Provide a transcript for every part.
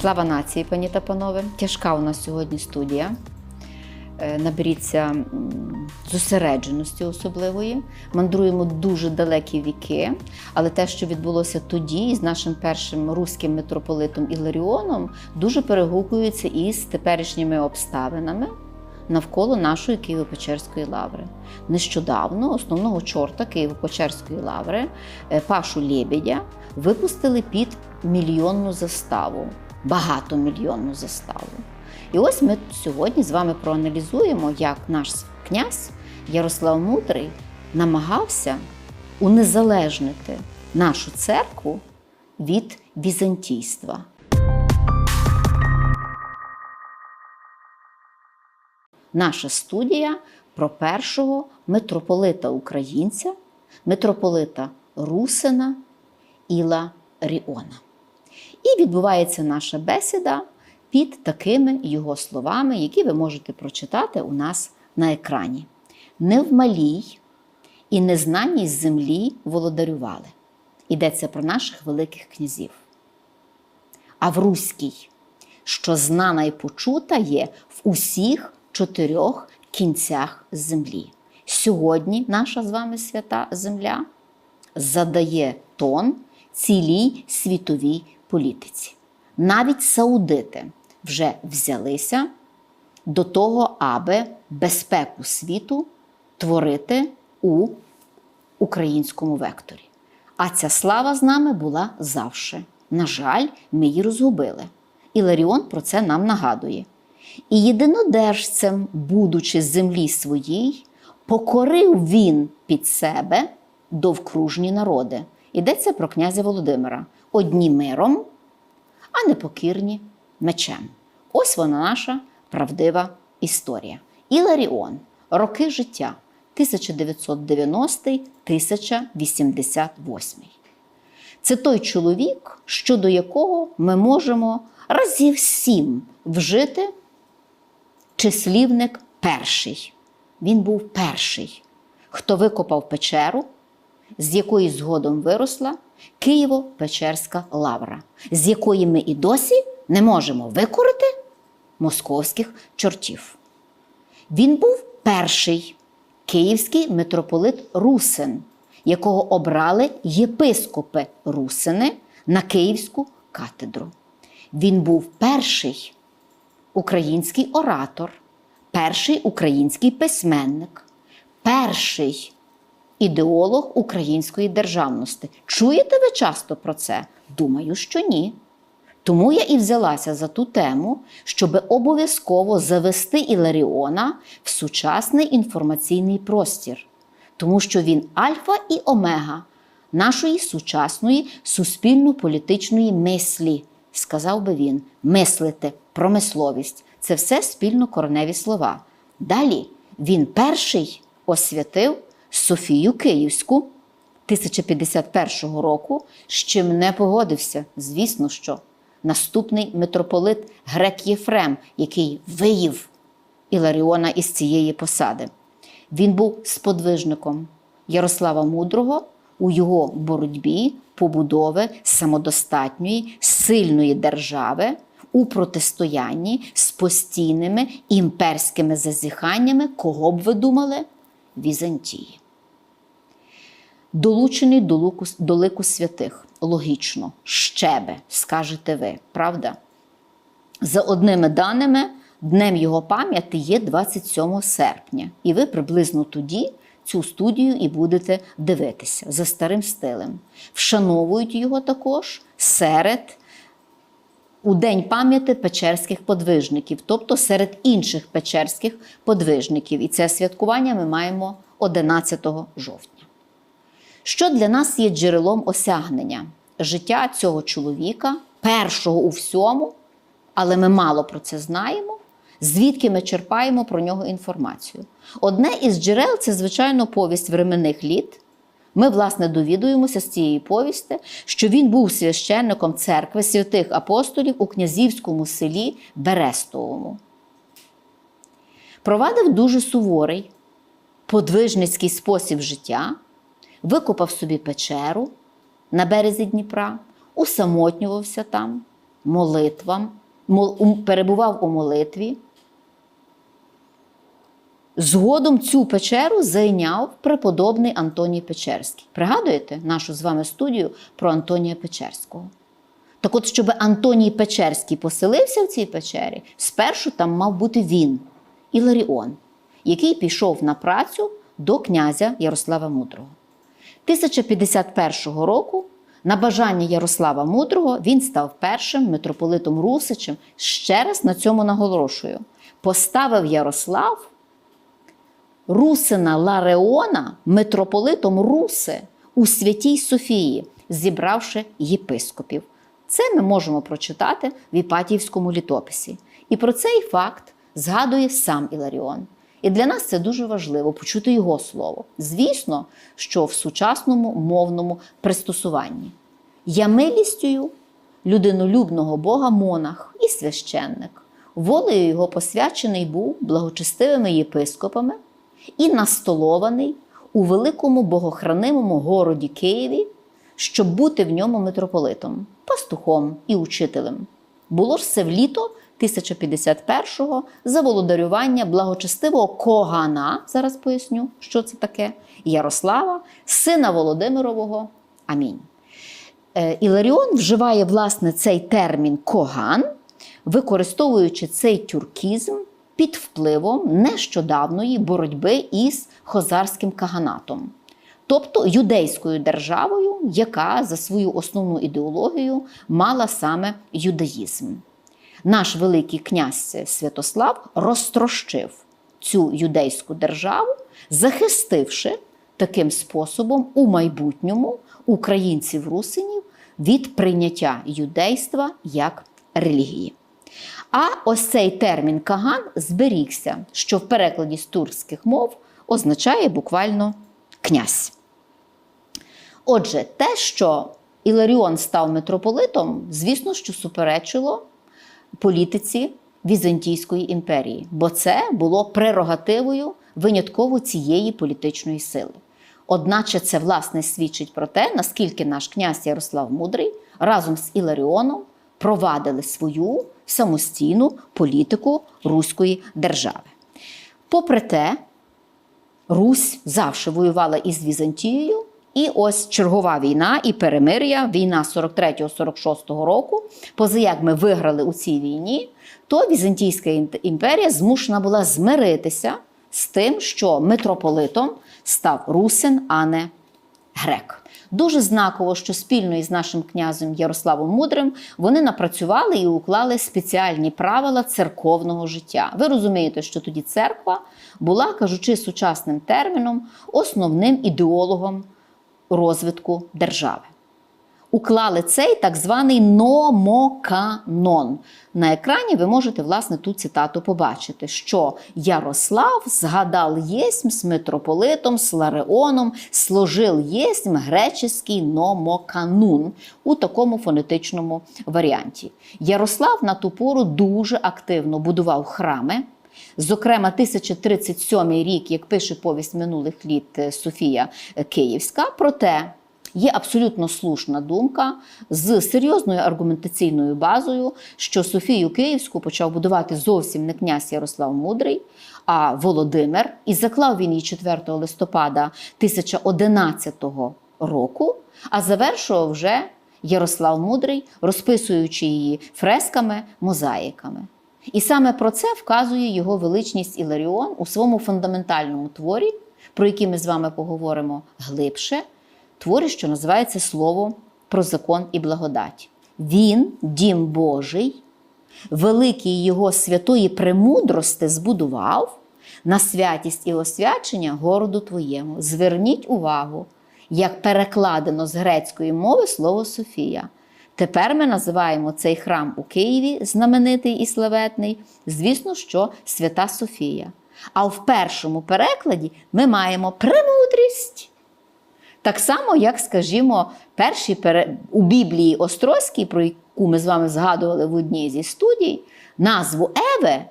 Слава нації, пані та панове! Тяжка у нас сьогодні студія. Е, Наберіться зосередженості особливої. Мандруємо дуже далекі віки, але те, що відбулося тоді з нашим першим руським митрополитом Іларіоном, дуже перегукується із теперішніми обставинами навколо нашої Києво-Печерської лаври. Нещодавно основного чорта Києво-Печерської лаври е, Пашу Лєбедя випустили під мільйонну заставу, багатомільйонну заставу. І ось ми сьогодні з вами проаналізуємо, як наш князь Ярослав Мудрий намагався унезалежнити нашу церкву від візантійства. Наша студія про першого митрополита українця, митрополита Русина Іла Ріона. І відбувається наша бесіда під такими його словами, які ви можете прочитати у нас на екрані. Не в малій і незнаній землі володарювали. Йдеться про наших великих князів. А в руській, що знана і почута є в усіх чотирьох кінцях землі. Сьогодні наша з вами свята земля задає тон цілій світовій політиці. Навіть саудити вже взялися до того, аби безпеку світу творити у українському векторі. А ця слава з нами була завше. На жаль, ми її розгубили. І Ларіон про це нам нагадує. І єдинодержцем, будучи землі своїй, покорив він під себе довкружні народи. Йдеться про князя Володимира. Одні миром, а непокірні мечем. Ось вона наша правдива історія. Іларіон. Роки життя 1990-1088. Це той чоловік, щодо якого ми можемо разів сім вжити числівник перший. Він був перший, хто викопав печеру, з якої згодом виросла Києво-Печерська лавра, з якої ми і досі не можемо викорити московських чортів. Він був перший київський митрополит Русин, якого обрали єпископи Русини на Київську катедру. Він був перший український оратор, перший український письменник, перший ідеолог української державності. Чуєте ви часто про це? Думаю, що ні. Тому я і взялася за ту тему, щоб обов'язково завести Іларіона в сучасний інформаційний простір, тому що він альфа і омега нашої сучасної суспільно-політичної мислі, сказав би він, мислити, промисловість це все спільно-кореневі слова. Далі він перший освятив Софію Київську 1051 року, з чим не погодився, звісно, що наступний митрополит Грек Єфрем, який виїв Іларіона із цієї посади. Він був сподвижником Ярослава Мудрого у його боротьбі побудови самодостатньої, сильної держави у протистоянні з постійними імперськими зазіханнями, кого б ви думали? Візантії. Долучений до лику, до лику святих. Логічно, щебе, скажете ви, правда? За одними даними, днем його пам'яті є 27 серпня. І ви приблизно тоді цю студію і будете дивитися за старим стилем. Вшановують його також серед у День пам'яті печерських подвижників, тобто серед інших печерських подвижників. І це святкування ми маємо 11 жовтня. Що для нас є джерелом осягнення життя цього чоловіка, першого у всьому, але ми мало про це знаємо, звідки ми черпаємо про нього інформацію. Одне із джерел це, звичайно, повість временних літ. Ми, власне, довідуємося з цієї повісти, що він був священником церкви святих апостолів у князівському селі Берестовому. Провадив дуже суворий подвижницький спосіб життя, викопав собі печеру на березі Дніпра, усамотнювався там, молитвам, перебував у молитві. Згодом цю печеру зайняв преподобний Антоній Печерський. Пригадуєте нашу з вами студію про Антонія Печерського? Так от, щоб Антоній Печерський поселився в цій печері, спершу там мав бути він, Іларіон, який пішов на працю до князя Ярослава Мудрого. 1051 року, на бажання Ярослава Мудрого, він став першим митрополитом Русичем. Ще раз на цьому наголошую. Поставив Ярослав Русина Лареона митрополитом Руси у Святій Софії, зібравши єпископів. Це ми можемо прочитати в Іпатіївському літописі. І про цей факт згадує сам Іларіон. І для нас це дуже важливо почути його слово. Звісно, що в сучасному мовному пристосуванні. Я милістю людинолюбного Бога монах і священник. Волею його посвячений був благочестивими єпископами і настолований у великому богохранимому городі Києві, щоб бути в ньому митрополитом, пастухом і учителем. Було ж це в літо 1051-го за володарювання благочестивого Когана, зараз поясню, що це таке, Ярослава, сина Володимирового. Амінь. Е, Іларіон вживає власне цей термін коган, використовуючи цей тюркізм під впливом нещодавної боротьби із хозарським каганатом, тобто юдейською державою, яка за свою основну ідеологію мала саме юдаїзм. Наш великий князь Святослав розтрощив цю юдейську державу, захистивши таким способом у майбутньому українців русинів від прийняття юдейства як релігії. А ось цей термін каган зберігся, що в перекладі з турських мов означає буквально князь. Отже, те, що Іларіон став митрополитом, звісно, що суперечило політиці Візантійської імперії, бо це було прерогативою винятково цієї політичної сили. Одначе це власне свідчить про те, наскільки наш князь Ярослав Мудрий разом з Іларіоном провадили свою самостійну політику Руської держави. Попри те, Русь завжди воювала із Візантією, і ось чергова війна і перемир'я, війна 43-46 року. Поза як ми виграли у цій війні, то Візантійська імперія змушена була змиритися з тим, що митрополитом став русин, а не грек. Дуже знаково, що спільно із нашим князем Ярославом Мудрим вони напрацювали і уклали спеціальні правила церковного життя. Ви розумієте, що тоді церква була, кажучи сучасним терміном, основним ідеологом розвитку держави. Уклали цей так званий номоканон. На екрані ви можете власне ту цитату побачити, що Ярослав згадав єсмь з митрополитом, з Лареоном, сложив єсмь греческий номоканун у такому фонетичному варіанті. Ярослав на ту пору дуже активно будував храми. Зокрема, 1037 рік, як пише повість минулих літ е, Софія Київська, проте є абсолютно слушна думка з серйозною аргументаційною базою, що Софію Київську почав будувати зовсім не князь Ярослав Мудрий, а Володимир, і заклав він її 4 листопада 1011 року, а завершував вже Ярослав Мудрий, розписуючи її фресками, мозаїками. І саме про це вказує його величність Іларіон у своєму фундаментальному творі, про який ми з вами поговоримо глибше, творі, що називається Слово про закон і благодать. Він, дім Божий, великий його святої премудрости збудував на святість і освячення городу твоєму. Зверніть увагу, як перекладено з грецької мови слово Софія. Тепер ми називаємо цей храм у Києві, знаменитий і славетний, звісно, що Свята Софія. А в першому перекладі ми маємо премудрість. Так само, як, скажімо, перші пере... у Біблії Острозькій, про яку ми з вами згадували в одній зі студій, назву Еве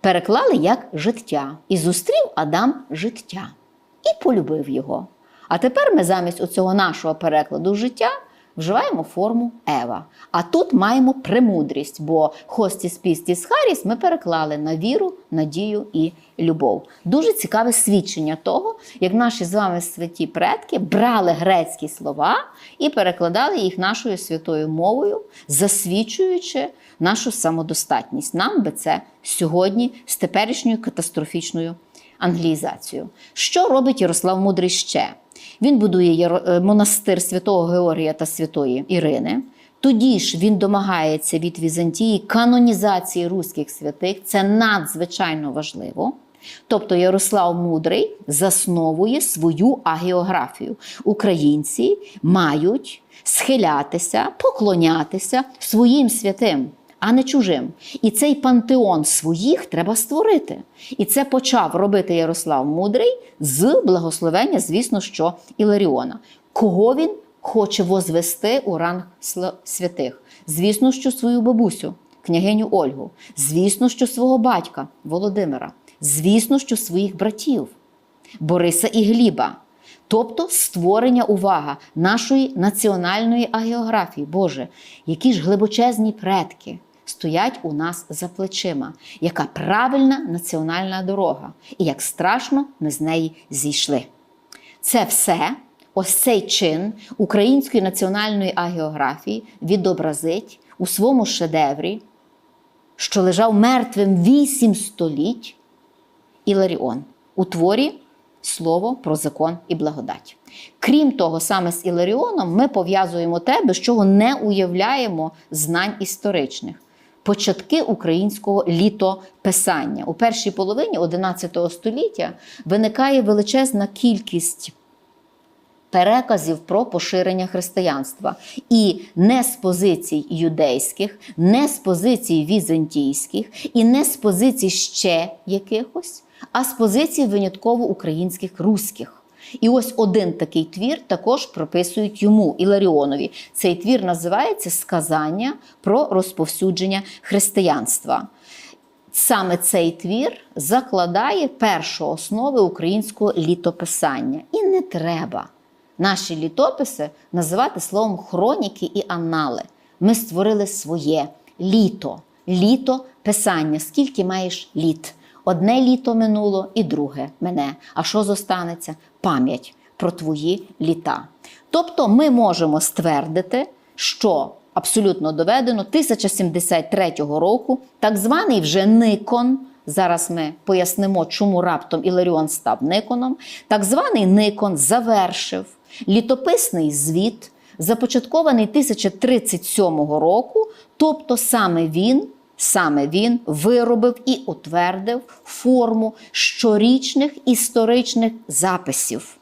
переклали як життя. І зустрів Адам життя і полюбив його. А тепер ми замість оцього нашого перекладу життя вживаємо форму Ева. А тут маємо премудрість, бо хостіс пістіс харіс ми переклали на віру, надію і любов. Дуже цікаве свідчення того, як наші з вами святі предки брали грецькі слова і перекладали їх нашою святою мовою, засвідчуючи нашу самодостатність. Нам би це сьогодні з теперішньою катастрофічною англіїзацією. Що робить Ярослав Мудрий ще? Він будує е, монастир святого Георгія та святої Ірини. Тоді ж він домагається від Візантії канонізації руських святих. Це надзвичайно важливо. Тобто Ярослав Мудрий засновує свою агіографію. Українці мають схилятися, поклонятися своїм святим, а не чужим. І цей пантеон своїх треба створити. І це почав робити Ярослав Мудрий з благословення, звісно, що Іларіона. Кого він хоче возвести у ранг святих? Звісно, що свою бабусю, княгиню Ольгу, звісно, що свого батька Володимира, звісно, що своїх братів Бориса і Гліба. Тобто створення увага нашої національної агеографії. Боже, які ж глибочезні предки стоять у нас за плечима, яка правильна національна дорога, і як страшно ми з неї зійшли. Це все, ось цей чин української національної агеографії відобразить у своєму шедеврі, що лежав мертвим вісім століть Іларіон у творі Слово про закон і благодать. Крім того, саме з Іларіоном ми пов'язуємо те, без чого не уявляємо знань історичних. Початки українського літописання. У першій половині XI століття виникає величезна кількість переказів про поширення християнства. І не з позицій юдейських, не з позицій візантійських, і не з позицій ще якихось, а з позицій винятково українських руських. І ось один такий твір також прописують йому Іларіонові. Цей твір називається Сказання про розповсюдження християнства. Саме цей твір закладає першу основи українського літописання. І не треба наші літописи називати словом хроніки і анали. Ми створили своє літо, літо писання. Скільки маєш літ? Одне літо минуло і друге мене. А що зостанеться? Пам'ять про твої літа. Тобто ми можемо ствердити, що абсолютно доведено 1073 року так званий вже Никон. Зараз ми пояснимо, чому раптом Іларіон став Никоном. Так званий Никон завершив літописний звіт, започаткований 1037 року, тобто саме він. Саме він виробив і утвердив форму щорічних історичних записів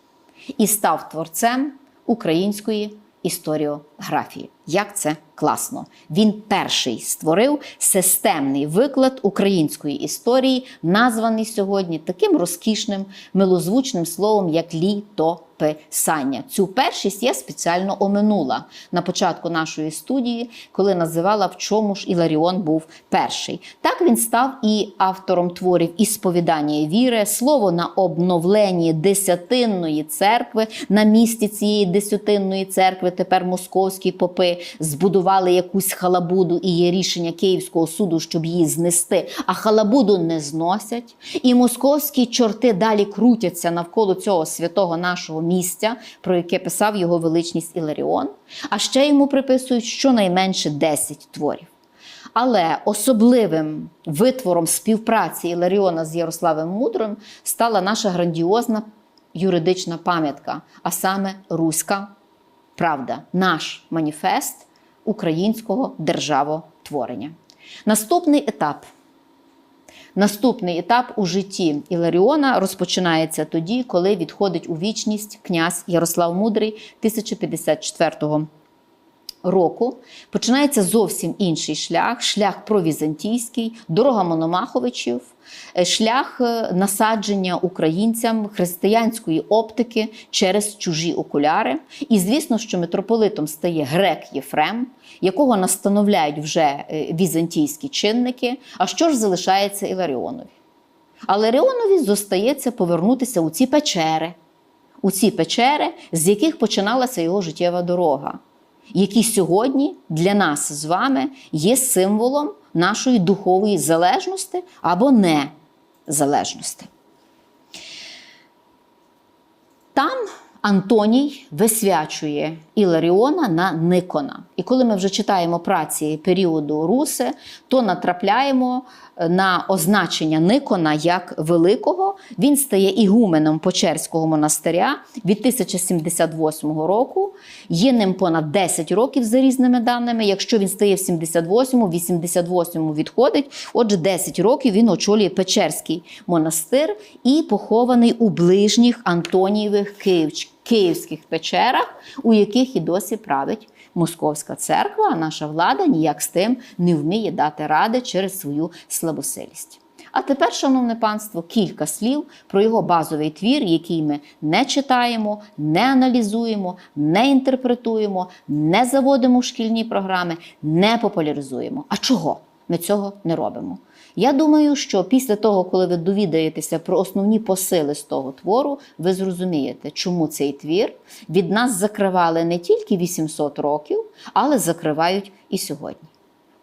і став творцем української історіографії. Як це класно! Він перший створив системний виклад української історії, названий сьогодні таким розкішним милозвучним словом, як літописання. Цю першість я спеціально оминула на початку нашої студії, коли називала в чому ж Іларіон був перший. Так він став і автором творів «Ісповідання віри, слово на обновленні десятинної церкви на місці цієї десятинної церкви. Тепер московські попи збудували якусь халабуду, і є рішення Київського суду, щоб її знести. А халабуду не зносять. І московські чорти далі крутяться навколо цього святого нашого місця, про яке писав його величність Іларіон. А ще йому приписують щонайменше 10 творів. Але особливим витвором співпраці Іларіона з Ярославом Мудрим стала наша грандіозна юридична пам'ятка, а саме Руська правда, наш маніфест українського державотворення. Наступний етап. Наступний етап у житті Іларіона розпочинається тоді, коли відходить у вічність князь Ярослав Мудрий 1054 року. Починається зовсім інший шлях, шлях провізантійський, дорога Мономаховичів, е, шлях е, насадження українцям християнської оптики через чужі окуляри. І звісно, що митрополитом стає грек Єфрем, якого настановляють вже е, візантійські чинники. А що ж залишається Іларіонові? Але Ларіонові зостається повернутися у ці печери, у ці печери, з яких починалася його життєва дорога. Які сьогодні для нас з вами є символом нашої духової залежності або незалежності. Там Антоній висвячує Іларіона на Никона. І коли ми вже читаємо праці періоду Руси, то натрапляємо на означення Никона як великого. Він стає ігуменом Почерського монастиря від 1078 року. Є ним понад 10 років за різними даними. Якщо він стає в 78-му, 88-му відходить. Отже, 10 років він очолює Печерський монастир і похований у ближніх Антонієвих Київч- київських печерах, у яких і досі править Московська церква, а наша влада ніяк з тим не вміє дати ради через свою слабосилість. А тепер, шановне панство, кілька слів про його базовий твір, який ми не читаємо, не аналізуємо, не інтерпретуємо, не заводимо в шкільні програми, не популяризуємо. А чого ми цього не робимо? Я думаю, що після того, коли ви довідаєтеся про основні посили з того твору, ви зрозумієте, чому цей твір від нас закривали не тільки 800 років, але закривають і сьогодні.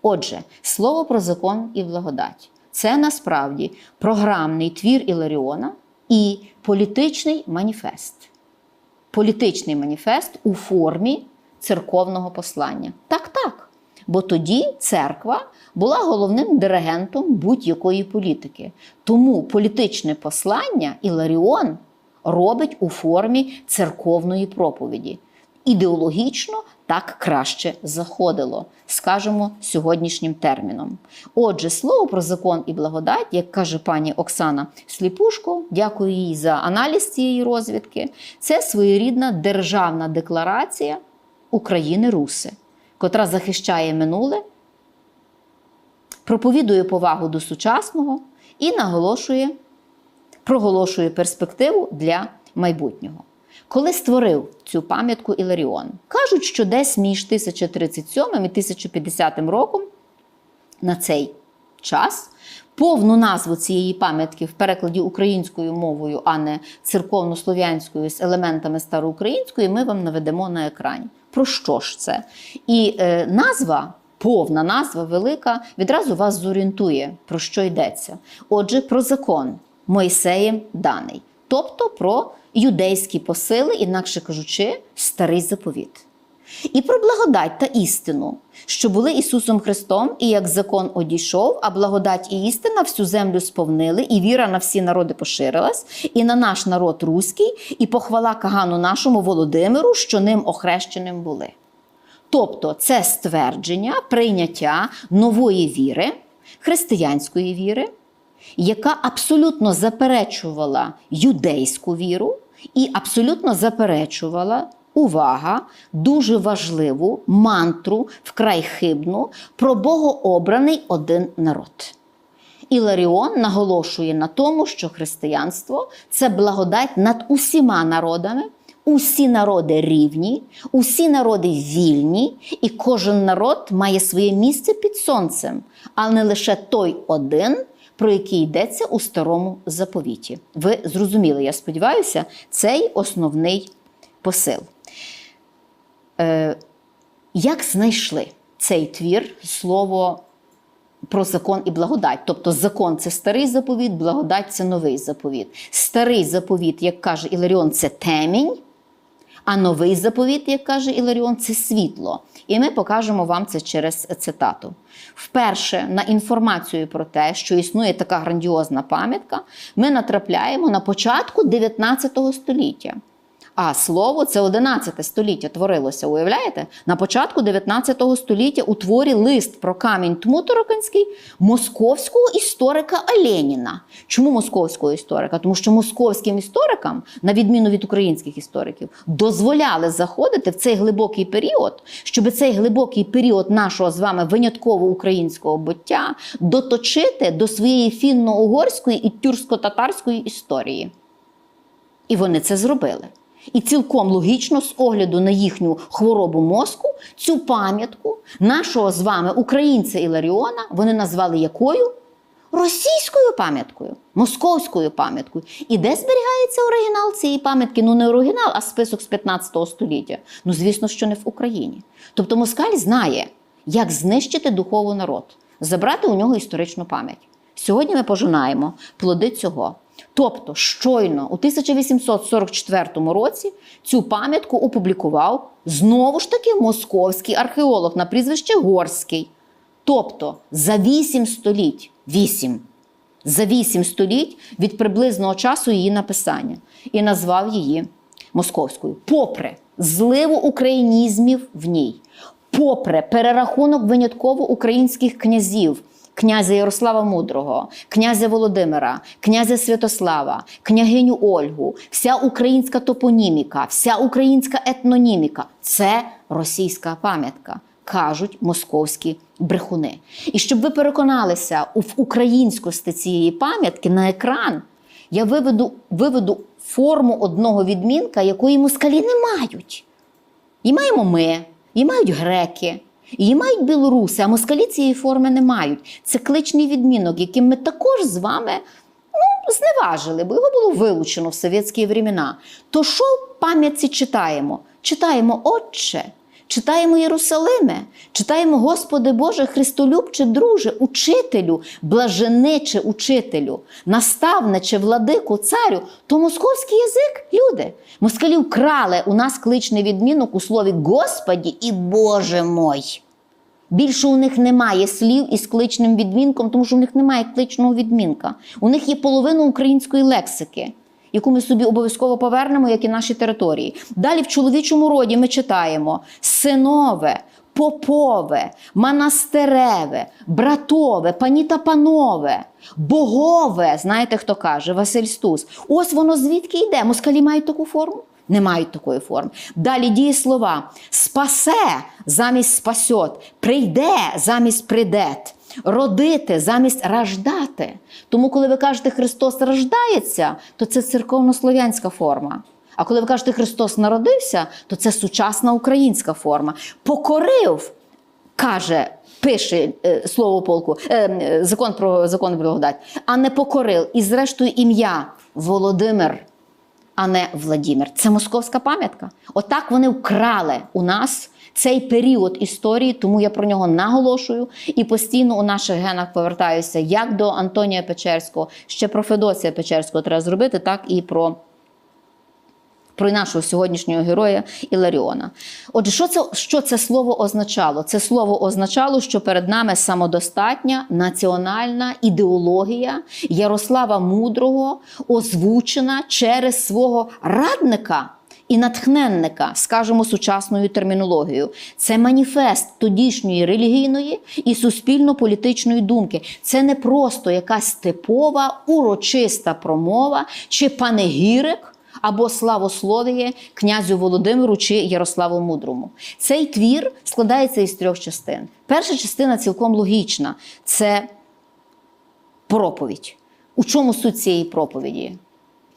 Отже, слово про закон і благодать це насправді програмний твір Іларіона і політичний маніфест. Політичний маніфест у формі церковного послання. Так, так. Бо тоді церква була головним диригентом будь-якої політики. Тому політичне послання Іларіон робить у формі церковної проповіді. Ідеологічно так краще заходило, скажемо сьогоднішнім терміном. Отже, слово про закон і благодать, як каже пані Оксана Сліпушко, дякую їй за аналіз цієї розвідки. Це своєрідна державна декларація України Руси, котра захищає минуле, проповідує повагу до сучасного і наголошує, проголошує перспективу для майбутнього. Коли створив цю пам'ятку Іларіон, кажуть, що десь між 1037 і 1050 роком на цей час повну назву цієї пам'ятки в перекладі українською мовою, а не церковно-слов'янською з елементами староукраїнської, ми вам наведемо на екрані. Про що ж це? І е, назва. Повна назва велика відразу вас зорієнтує, про що йдеться. Отже, про закон Мойсеєм даний, тобто про юдейські посили, інакше кажучи, старий заповіт. І про благодать та істину, що були Ісусом Христом, і як закон одійшов, а благодать і істина всю землю сповнили, і віра на всі народи поширилась, і на наш народ руський, і похвала Кагану нашому Володимиру, що ним охрещеним були. Тобто це ствердження прийняття нової віри, християнської віри, яка абсолютно заперечувала юдейську віру і абсолютно заперечувала. Увага, дуже важливу мантру, вкрай хибну, про богообраний один народ. Іларіон наголошує на тому, що християнство це благодать над усіма народами, усі народи рівні, усі народи вільні, і кожен народ має своє місце під сонцем, а не лише той один, про який йдеться у старому заповіті. Ви зрозуміли, я сподіваюся, цей основний посил. Е, як знайшли цей твір слово про закон і благодать? Тобто закон це старий заповіт, благодать це новий заповіт. Старий заповіт, як каже Іларіон, це темінь, а новий заповіт, як каже Іларіон, це світло. І ми покажемо вам це через цитату. Вперше на інформацію про те, що існує така грандіозна пам'ятка, ми натрапляємо на початку 19 століття. А слово це 11 століття творилося, уявляєте? На початку 19 століття у творі лист про камінь Тмуторокинський московського історика Оленіна. Чому московського історика? Тому що московським історикам, на відміну від українських істориків, дозволяли заходити в цей глибокий період, щоб цей глибокий період нашого з вами винятково українського буття доточити до своєї фінно-угорської і тюрсько-татарської історії. І вони це зробили. І цілком логічно, з огляду на їхню хворобу мозку, цю пам'ятку нашого з вами українця Іларіона вони назвали якою? Російською пам'яткою. московською пам'яткою. І де зберігається оригінал цієї пам'ятки? Ну, не оригінал, а список з 15 століття. Ну, звісно, що не в Україні. Тобто москаль знає, як знищити духовий народ, забрати у нього історичну пам'ять. Сьогодні ми пожинаємо плоди цього. Тобто, щойно у 1844 році цю пам'ятку опублікував знову ж таки московський археолог на прізвище Горський. Тобто за вісім століть, вісім, за вісім століть від приблизного часу її написання і назвав її московською. Попри зливу українізмів в ній, попри перерахунок винятково українських князів. Князя Ярослава Мудрого, князя Володимира, князя Святослава, княгиню Ольгу, вся українська топоніміка, вся українська етноніміка це російська пам'ятка, кажуть московські брехуни. І щоб ви переконалися в українськості цієї пам'ятки на екран, я виведу, виведу форму одного відмінка, якої москалі не мають. І маємо ми, і мають греки, і мають білоруси, а москалі цієї форми не мають. Це кличний відмінок, яким ми також з вами ну, зневажили, бо його було вилучено в совєтські времена. То що в пам'ятці читаємо? Читаємо Отче, читаємо Єрусалиме, читаємо Господи Боже, Христолюбче, друже, учителю, блажениче учителю, наставниче, владику, царю, то московський язик, люди. Москалі вкрали у нас кличний відмінок у слові Господі і Боже мой. Більше у них немає слів із кличним відмінком, тому що у них немає кличного відмінка. У них є половина української лексики, яку ми собі обов'язково повернемо, як і наші території. Далі в чоловічому роді ми читаємо синове, попове, монастиреве, братове, пані та панове, богове. Знаєте, хто каже? Василь Стус. Ось воно звідки йде. Москалі мають таку форму? Не мають такої форми. Далі діє слова: спасе замість спасьот, прийде замість придет, родити замість раждати. Тому, коли ви кажете Христос рождається, то це церковнослов'янська форма. А коли ви кажете Христос народився, то це сучасна українська форма. Покорив, каже, пише е, слово полку, е, закон про закон про благодать, а не покорив. І зрештою ім'я Володимир а не Владімір. Це московська пам'ятка. Отак вони вкрали у нас цей період історії, тому я про нього наголошую і постійно у наших генах повертаюся як до Антонія Печерського, ще про Федосія Печерського треба зробити, так і про. Про нашого сьогоднішнього героя Іларіона. Отже, що це, що це слово означало? Це слово означало, що перед нами самодостатня національна ідеологія Ярослава Мудрого, озвучена через свого радника і натхненника, скажімо, сучасною термінологією. Це маніфест тодішньої релігійної і суспільно-політичної думки. Це не просто якась типова урочиста промова чи панегірик або славословіє князю Володимиру чи Ярославу Мудрому. Цей твір складається із трьох частин. Перша частина цілком логічна це проповідь. У чому суть цієї проповіді?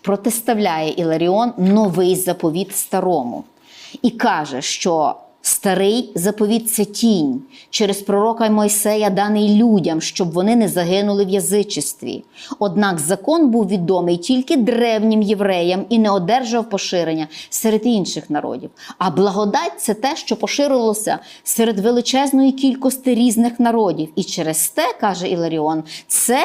Протиставляє Іларіон новий заповіт старому і каже, що старий заповіт це тінь через пророка Мойсея, даний людям, щоб вони не загинули в язичестві. Однак закон був відомий тільки древнім євреям і не одержав поширення серед інших народів. А благодать це те, що поширилося серед величезної кількості різних народів. І через те, каже Іларіон, це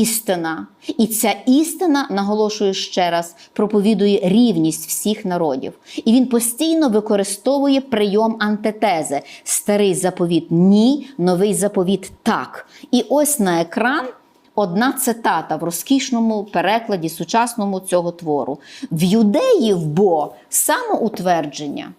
істина. І ця істина, наголошую ще раз, проповідує рівність всіх народів. І він постійно використовує прийом антитези. Старий заповіт ні, новий заповіт так. І ось на екран. Одна цитата в розкішному перекладі сучасному цього твору. В юдеїв бо самоутвердження.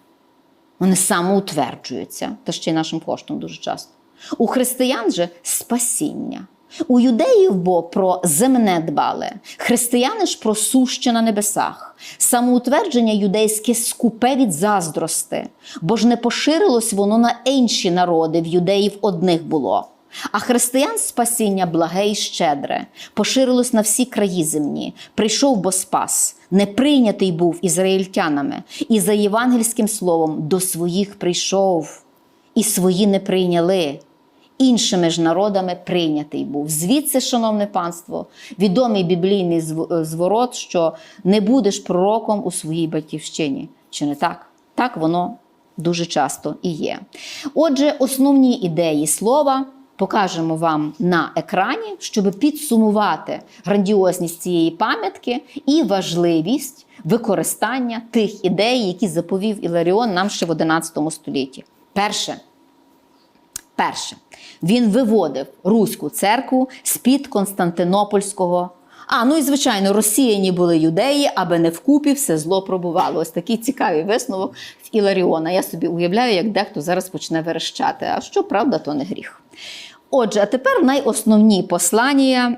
Вони самоутверджуються, та ще й нашим коштом дуже часто. У християн же спасіння. У юдеїв бо про земне дбали, християни ж про суще на небесах. Самоутвердження юдейське скупе від заздрости, бо ж не поширилось воно на інші народи, в юдеїв одних було. А християн спасіння благе і щедре, поширилось на всі краї земні. Прийшов бо спас, не прийнятий був ізраїльтянами, і за євангельським словом до своїх прийшов, і свої не прийняли. Іншими ж народами прийнятий був. Звідси, шановне панство, відомий біблійний зворот, що не будеш пророком у своїй батьківщині. Чи не так? Так воно дуже часто і є. Отже, основні ідеї слова покажемо вам на екрані, щоб підсумувати грандіозність цієї пам'ятки і важливість використання тих ідей, які заповів Іларіон нам ще в 11 столітті. Перше. Перше, він виводив Руську церкву з-під Константинопольського. А, ну і звичайно, розсіяні були юдеї, аби не вкупі все зло пробувало. Ось такий цікавий висновок в Іларіона. Я собі уявляю, як дехто зараз почне верещати. А що правда, то не гріх. Отже, а тепер найосновні послання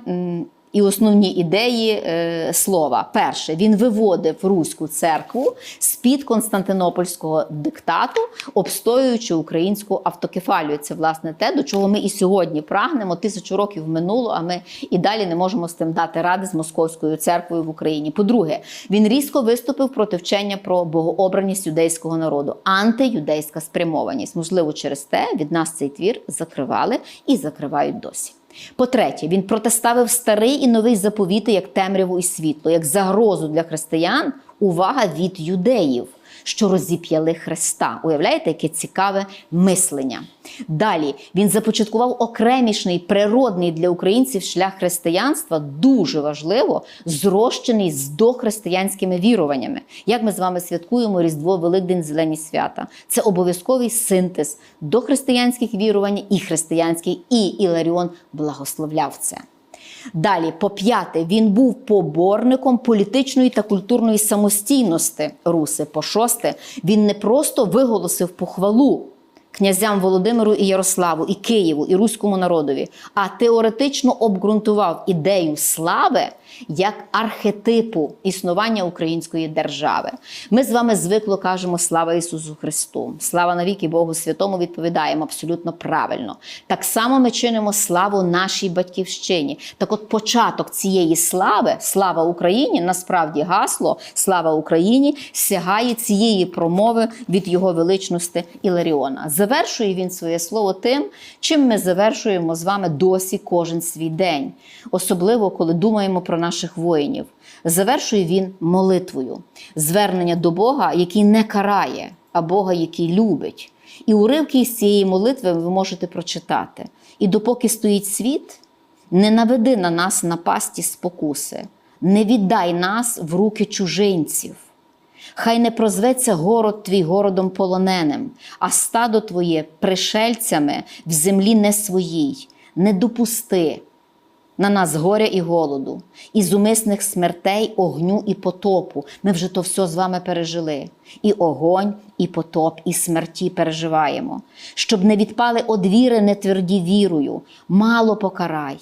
і основні ідеї е, слова. Перше, він виводив руську церкву з-під Константинопольського диктату, обстоюючи українську автокефалію. Це власне те, до чого ми і сьогодні прагнемо. Тисячу років минуло, а ми і далі не можемо з тим дати ради з московською церквою в Україні. По-друге, він різко виступив проти вчення про богообраність юдейського народу, антиюдейська спрямованість. Можливо, через те від нас цей твір закривали і закривають досі. По-третє, він протиставив старий і новий заповіти як темряву і світло, як загрозу для християн. Увага від юдеїв, що розіп'яли Христа. Уявляєте, яке цікаве мислення. Далі він започаткував окремішний природний для українців шлях християнства, дуже важливо, зрощений з дохристиянськими віруваннями. Як ми з вами святкуємо Різдво, Великдень, Зелені свята. Це обов'язковий синтез дохристиянських вірувань і християнських, і Іларіон благословляв це. Далі, по п'яте, він був поборником політичної та культурної самостійності Руси. По шосте, він не просто виголосив похвалу князям Володимиру і Ярославу, і Києву, і руському народові, а теоретично обґрунтував ідею слави як архетипу існування української держави. Ми з вами звикло кажемо слава Ісусу Христу, слава навіки Богу Святому. Відповідаємо абсолютно правильно. Так само ми чинимо славу нашій батьківщині. Так, от початок цієї слави, слава Україні, насправді гасло Слава Україні сягає цієї промови від його величності Іларіона. Завершує він своє слово тим, чим ми завершуємо з вами досі кожен свій день, особливо коли думаємо про наших воїнів. Завершує він молитвою, звернення до Бога, який не карає, а Бога, який любить. І уривки з цієї молитви ви можете прочитати. І допоки стоїть світ, не наведи на нас напасті спокуси, не віддай нас в руки чужинців. Хай не прозветься город твій городом полоненим, а стадо твоє пришельцями в землі не своїй. Не допусти на нас горя і голоду, і зумисних смертей, огню і потопу. Ми вже то все з вами пережили. І огонь, і потоп, і смерті переживаємо. Щоб не відпали од віри нетверді вірою, мало покарай,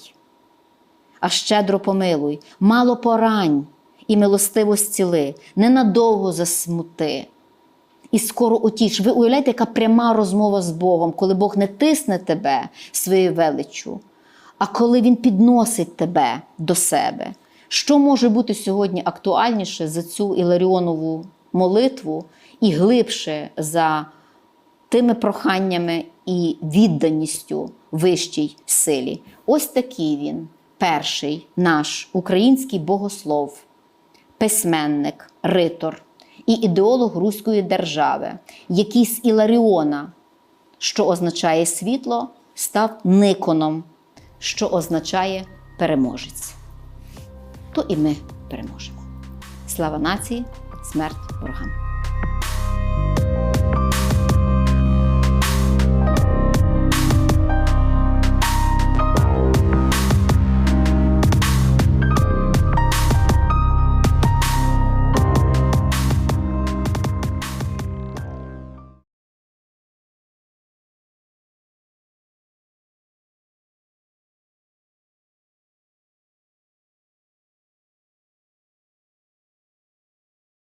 а щедро помилуй, мало порань і милостиво зціли, ненадовго засмути. І скоро утіш. Ви уявляєте, яка пряма розмова з Богом, коли Бог не тисне тебе своєю величчю, а коли Він підносить тебе до себе. Що може бути сьогодні актуальніше за цю Іларіонову молитву і глибше за тими проханнями і відданістю вищій силі? Ось такий він, перший наш український богослов, письменник, ритор і ідеолог Руської держави, який з Іларіона, що означає світло, став Никоном, що означає переможець. То і ми переможемо. Слава нації, смерть ворогам!